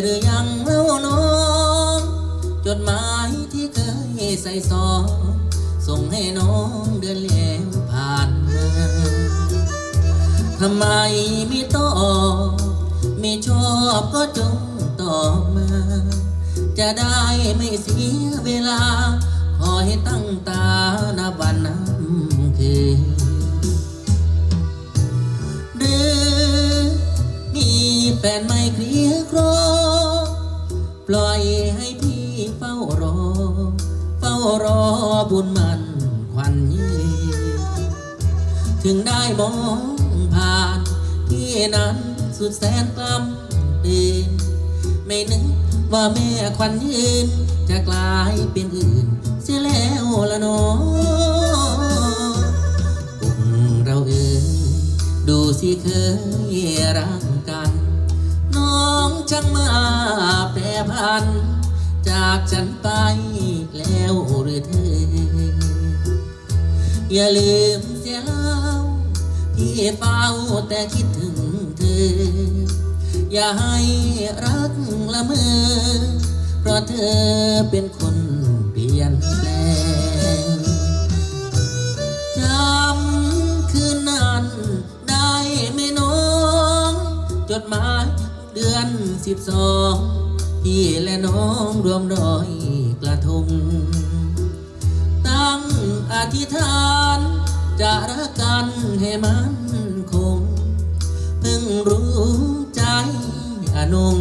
หรือยังเล่าน้องจดหมายที่เคยใส่ซองส่งให้น้องเดินแล้วผ่านมาทำไมไม่ตอบไม่ชอบก็จงตอบมา จะได้ไม่เสียเวลา ขอให้ตั้งตานับวันนับคืนหรือมีแฟนไม่เคลียร์ครอ ปล่อยให้พี่เฝ้ารอ เฝ้ารอบุญมันควันยืนถึงได้มองผ่านพี่นั้นสุดแสนกล้ำตื่นไม่นึกว่าแม่ควันยืน จะกลายเป็นอื่น เสียแล้วละน้องปุกเราเอ่ยดูสิเคยรักกัน องช่างมาแปรพัน จากฉันไปแล้วหรือเธอ อย่าลืมเสียแล้วพี่เฝ้าแต่คิดถึงเธอ อย่าให้รักละเมอ เพราะเธอเป็นคนเปลี่ยนแปลงจำคืนนั้นได้ไหมน้อง จดหมาย เดือนสิบสองพี่และน้องรวมรอยกระทง ตั้งอธิษฐาน จะรักกันให้มันคง เพิ่งรู้ใจอนง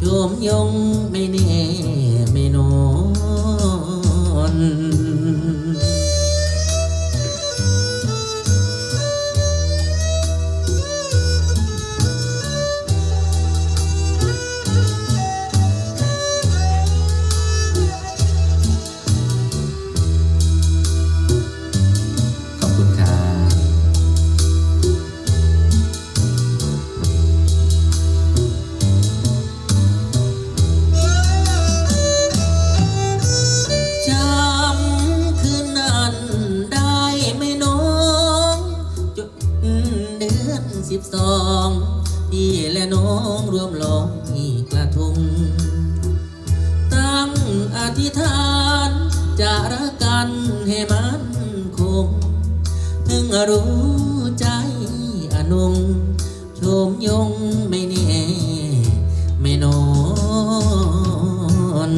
ชมยงไม่แน่ไม่นอน บสองพี่และน้องรวมลอยกระทง ตั้งอธิษฐานจะรักกันให้มันคงเพิ่งรู้ใจอนงชมยงไม่แน่ไม่นอน